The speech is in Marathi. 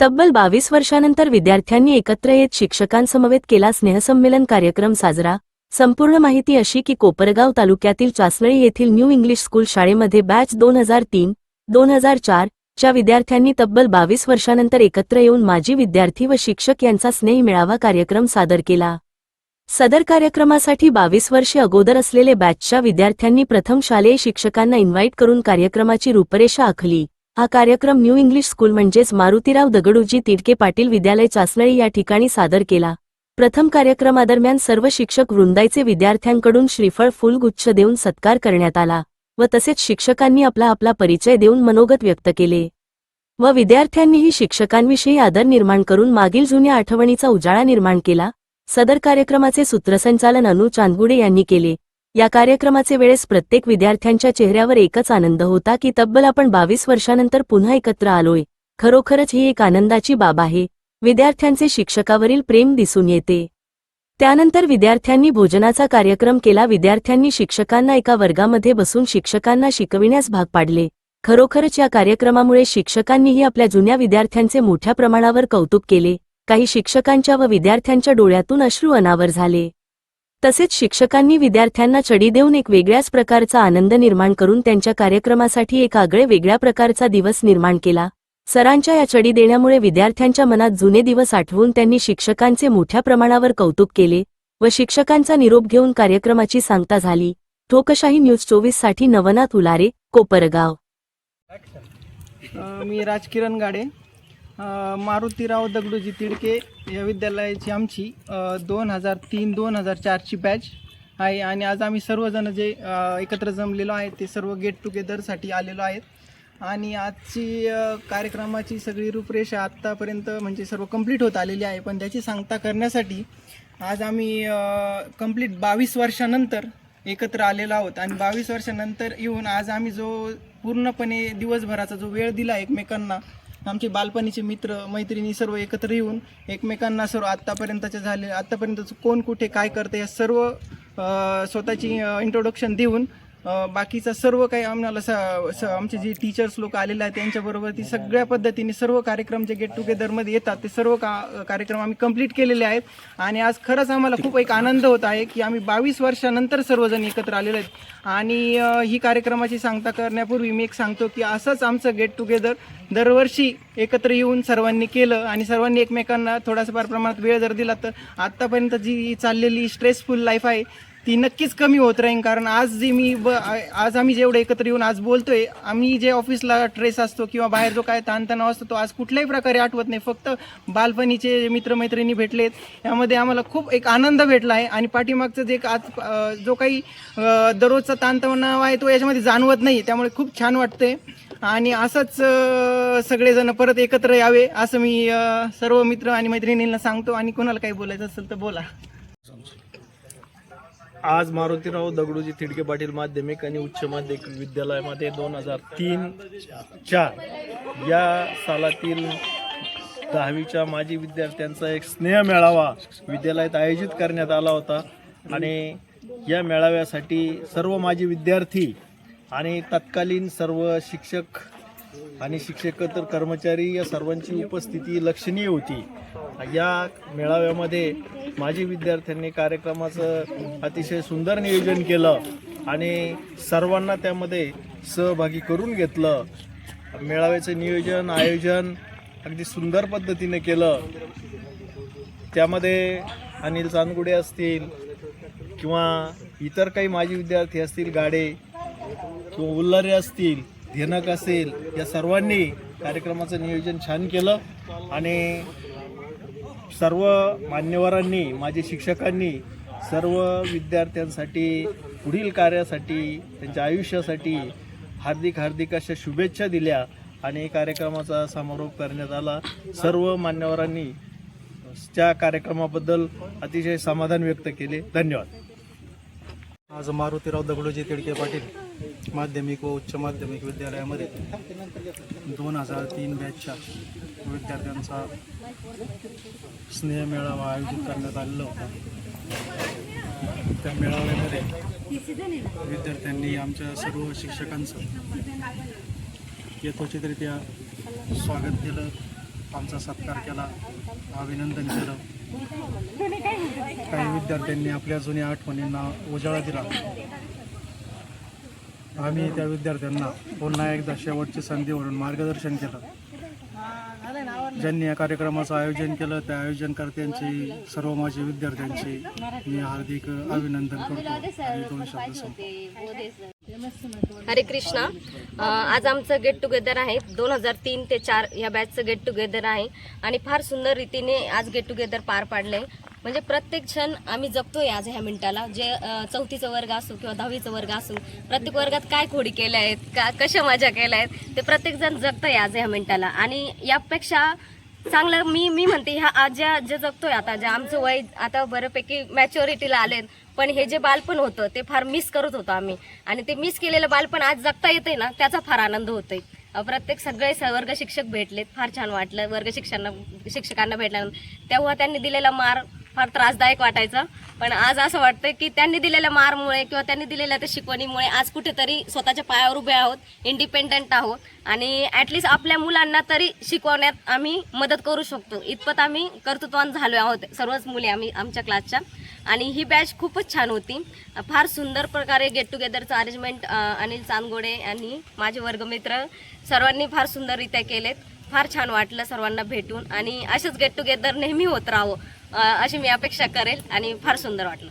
तब्बल बावीस वर्षानंतर विद्यार्थ्यांनी एकत्र येत शिक्षकांसमवेत केला स्नेहसंमेलन कार्यक्रम साजरा. संपूर्ण माहिती अशी की कोपरगाव तालुक्यातील चासळी येथील न्यू इंग्लिश स्कूल शाळेमध्ये बॅच दोन हजार तीन दोन हजार चार च्या विद्यार्थ्यांनी तब्बल बावीस वर्षानंतर एकत्र येऊन माजी विद्यार्थी व शिक्षक यांचा स्नेह मेळावा कार्यक्रम सादर केला. सदर कार्यक्रमासाठी बावीस वर्षे अगोदर असलेले बॅचच्या विद्यार्थ्यांनी प्रथम शालेय शिक्षकांना इन्व्हाइट करून कार्यक्रमाची रूपरेषा आखली. हा कार्यक्रम न्यू इंग्लिश स्कूल म्हणजेच मारुतीराव दगडूजी तिडके पाटील विद्यालय चासनळी या ठिकाणी सादर केला. प्रथम कार्यक्रमादरम्यान सर्व शिक्षक वृंदाईचे विद्यार्थ्यांकडून श्रीफळ फुलगुच्छ देऊन सत्कार करण्यात आला व तसेच शिक्षकांनी आपला आपला परिचय देऊन मनोगत व्यक्त केले. व विद्यार्थ्यांनीही शिक्षकांविषयी आदर निर्माण करून मागील जुन्या आठवणीचा उजाळा निर्माण केला. सदर कार्यक्रमाचे सूत्रसंचालन अनु चांदगुडे यांनी केले. या कार्यक्रमाचे वेळेस प्रत्येक विद्यार्थ्यांच्या चेहऱ्यावर एकच आनंद होता की तब्बल आपण बावीस वर्षानंतर पुन्हा एकत्र आलोय. खरोखरच ही एक आनंदाची बाब आहे. विद्यार्थ्यांचे शिक्षकावरील प्रेम दिसून येते. त्यानंतर विद्यार्थ्यांनी भोजनाचा कार्यक्रम केला. विद्यार्थ्यांनी शिक्षकांना एका वर्गामध्ये बसून शिक्षकांना शिकविण्यास भाग पाडले. खरोखरच या कार्यक्रमामुळे शिक्षकांनीही आपल्या जुन्या विद्यार्थ्यांचे मोठ्या प्रमाणावर कौतुक केले. काही शिक्षकांच्या व विद्यार्थ्यांच्या डोळ्यातून अश्रू अनावर झाले. तसेच शिक्षकांनी विद्यार्थ्यांना चढी देऊन एक वेगळ्याच प्रकारचा आनंद निर्माण करून त्यांच्या कार्यक्रमासाठी एक आगळे वेगळ्या प्रकारचा दिवस निर्माण केला. सरांच्या या चढी देण्यामुळे विद्यार्थ्यांच्या मनात जुने दिवस आठवून त्यांनी शिक्षकांचे मोठ्या प्रमाणावर कौतुक केले व शिक्षकांचा निरोप घेऊन कार्यक्रमाची सांगता झाली. ठोकशाही न्यूज चोवीससाठी नवनाथ उलारे कोपरगाव. मी राजकिरण गाडे. मारुतीराव दगडूजी तिडके या विद्यालयाची आमची दोन हजार तीन दोन हजार चारची बॅच आहे. आणि आज आम्ही सर्वजण जे एकत्र जमलेलो आहे ते सर्व गेट टुगेदरसाठी आलेलो आहेत. आणि आजची कार्यक्रमाची सगळी रूपरेषा आत्तापर्यंत म्हणजे सर्व कंप्लीट होत आलेली आहे. पण त्याची सांगता करण्यासाठी आज आम्ही कंप्लीट बावीस वर्षानंतर एकत्र आलेलो आहोत. आणि बावीस वर्षानंतर येऊन आज आम्ही जो पूर्णपणे दिवसभराचा जो वेळ दिला एकमेकांना आमचे बालपणीचे मित्र मैत्रिणी सर्व एकत्र येऊन एकमेकांना सर्व आत्तापर्यंतचे झाले. आत्तापर्यंतचं कोण कुठे काय करते या सर्व स्वतःची इंट्रोडक्शन देऊन बाकीचा सर्व काही आम्हाला स आमचे जे टीचर्स लोक आलेले आहेत त्यांच्याबरोबर ती सगळ्या पद्धतीने सर्व कार्यक्रम जे गेट टुगेदरमध्ये येतात ते सर्व का कार्यक्रम आम्ही कंप्लीट केलेले आहेत. आणि आज खरंच आम्हाला खूप एक आनंद होत आहे की आम्ही बावीस वर्षानंतर सर्वजण एकत्र आलेले आहेत. आणि ही कार्यक्रमाची सांगता करण्यापूर्वी मी एक सांगतो की असंच आमचं गेट टुगेदर दरवर्षी एकत्र येऊन सर्वांनी केलं आणि सर्वांनी एकमेकांना थोडासा फार प्रमाणात वेळ जर दिला तर आत्तापर्यंत जी चाललेली स्ट्रेसफुल लाईफ आहे ती नक्कीच कमी होत राहील कारण आज जे मी ब आज आम्ही जेवढे एकत्र येऊन आज बोलतोय आम्ही जे ऑफिसला ट्रेस असतो किंवा बाहेर जो काय ताणतणाव असतो तो आज कुठल्याही प्रकारे आठवत नाही. फक्त बालपणीचे मित्रमैत्रिणी भेटलेत यामध्ये आम्हाला खूप एक आनंद भेटला आहे आणि पाठीमागचं जे एक आज जो काही दररोजचा ताणतणाव आहे तो याच्यामध्ये जाणवत नाही त्यामुळे खूप छान वाटतंय. आणि असंच सगळेजण परत एकत्र यावे असं मी सर्व मित्र आणि मैत्रिणींना सांगतो. आणि कोणाला काही बोलायचं असेल तर बोला. आज मारुतीराव दगडूजी तिडके पाटील माध्यमिक आणि उच्च माध्यमिक विद्यालयामध्ये दोन हजार तीन चार या सालातील दहावीच्या माजी विद्यार्थ्यांचा एक स्नेह मेळावा विद्यालयात आयोजित करण्यात आला होता. आणि या मेळाव्यासाठी सर्व माजी विद्यार्थी आणि तत्कालीन सर्व शिक्षक आणि शिक्षकेतर कर्मचारी या सर्वांची उपस्थिती लक्षणीय होती. या मेळाव्यामध्ये माजी विद्यार्थ्यांनी कार्यक्रमाचं अतिशय सुंदर नियोजन केलं आणि सर्वांना त्यामध्ये सहभागी करून घेतलं. मेळाव्याचं नियोजन आयोजन अगदी सुंदर पद्धतीने केलं. त्यामध्ये अनिल चांदगुडे असतील किंवा इतर काही माजी विद्यार्थी असतील गाडे किंवा उल्लारे असतील धेनक असेल या सर्वांनी कार्यक्रमाचं नियोजन छान केलं आणि सर्व मान्यवरांनी माझे शिक्षकांनी सर्व विद्यार्थ्यांसाठी पुढील कार्यासाठी त्यांच्या आयुष्यासाठी हार्दिक हार्दिक अशा शुभेच्छा दिल्या आणि कार्यक्रमाचा समारोप करण्यात आला. सर्व मान्यवरांनी त्या कार्यक्रमाबद्दल अतिशय समाधान व्यक्त केले. धन्यवाद. आज मारुतीराव दगडोजी तिडके पाटील. माध्यमिक व उच्च माध्यमिक विद्यालयामध्ये दोन हजार तीन बॅचच्या विद्यार्थ्यांचा स्नेह मेळावा आयोजित करण्यात आलेला होता. त्या मेळाव्यामध्ये विद्यार्थ्यांनी आमच्या सर्व शिक्षकांचं यथोचितरित्या स्वागत केलं. आमचा सत्कार केला. अभिनंदन केलं. काही विद्यार्थ्यांनी आपल्या जुन्या आठवणींना उजाळा दिला. आम्ही त्या विद्यार्थ्यांना पुन्हा एकदा शेवटची संधी म्हणून मार्गदर्शन केलं. ज्यांनी या कार्यक्रमाचं आयोजन केलं त्या आयोजनकर्त्यांची सर्व माझे विद्यार्थ्यांची मी हार्दिक अभिनंदन करतो हरे कृष्णा. आज आमचं गेट टुगेदर आहे. दोन हजार तीन ते चार या बॅचचं गेट टुगेदर आहे. आणि फार सुंदर रीतीने आज गेट टुगेदर पार पाडलं आहे म्हणजे प्रत्येक क्षण आम्ही जगतोय आज ह्या मिनिटाला. जे चौथीचं चौथीचा वर्ग असो किंवा दहावीचा वर्ग असो प्रत्येक वर्गात काय खोडी केल्या आहेत का कशा मजा केल्या आहेत ते प्रत्येकजण जगतोय आज ह्या मिनिटाला. आणि यापेक्षा चांगलं मी मी म्हणते ह्या आज ज्या जे जगतोय आता जे आमचं वय आता बऱ्यापैकी मॅच्युरिटीला आलेत पण हे जे बालपण होतं ते फार मिस करत होतो आम्ही. आणि ते मिस केलेलं बालपण आज जगता येते ना त्याचा फार आनंद होतोय. प्रत्येक सगळे स- वर्ग शिक्षक भेटलेत फार छान वाटलं. वर्ग शिक्षकांना शिक्षकांना भेटल्यानंतर तेव्हा त्यांनी दिलेला मार फार त्रासदायक वाटायचं. पण आज असं वाटतं की त्यांनी दिलेल्या मारमुळे किंवा त्यांनी दिलेल्या त्या शिकवणीमुळे आज कुठेतरी स्वतःच्या पायावर उभे आहोत इंडिपेंडंट आहोत. आणि ॲटलिस्ट आपल्या मुलांना तरी शिकवण्यात आम्ही मदत करू शकतो. इतपत आम्ही कर्तृत्वान झालो आहोत सर्वच मुली आम्ही आमच्या क्लासच्या आणि ही बॅच खूपच छान होती. फार सुंदर प्रकारे गेट टुगेदरचं अरेंजमेंट अनिल चांदगोडे आणि माझे वर्गमित्र सर्वांनी फार सुंदररित्या केलेत. फार छान वाटलं सर्वांना भेटून. आणि असेच गेट टुगेदर नेहमी होत राहावं अशी मी अपेक्षा करेल आणि फार सुंदर वाटलं.